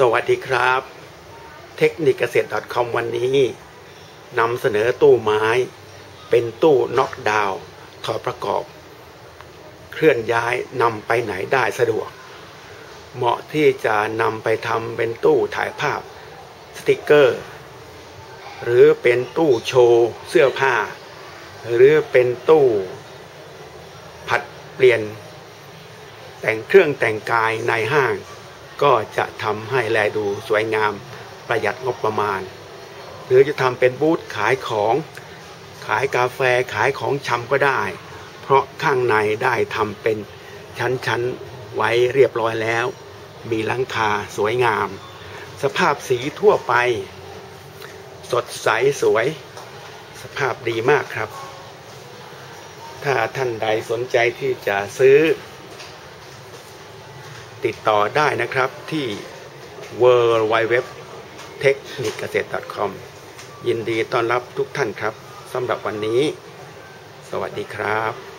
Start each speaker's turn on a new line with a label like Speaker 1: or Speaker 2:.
Speaker 1: สวัสดีครับ เทคนิคเกษตร .com วันนี้นำเสนอตู้ไม้ เป็นตู้น็อกดาวน์ถอดประกอบ เคลื่อนย้ายนำไปไหนได้สะดวก เหมาะที่จะนำไปทำเป็นตู้ถ่ายภาพสติกเกอร์ หรือเป็นตู้โชว์เสื้อผ้า หรือเป็นตู้ผัดเปลี่ยน แต่งเครื่องแต่งกายในห้าง ก็จะทำให้แลดูสวยงามประหยัดงบประมาณ หรือจะทำเป็นบูธขายของขายกาแฟขายของชำก็ได้ เพราะข้างในได้ทำเป็นชั้นๆไว้เรียบร้อยแล้ว มีลังคาสวยงาม สภาพสีทั่วไป สดใสสวย สภาพดีมากครับ ถ้าท่านใดสนใจที่จะซื้อ ติดต่อได้นะครับที่ w w w t e c h n i c เกษตร .com ยินดีต้อนรับทุกท่านครับสำหรับวันนี้ สวัสดีครับ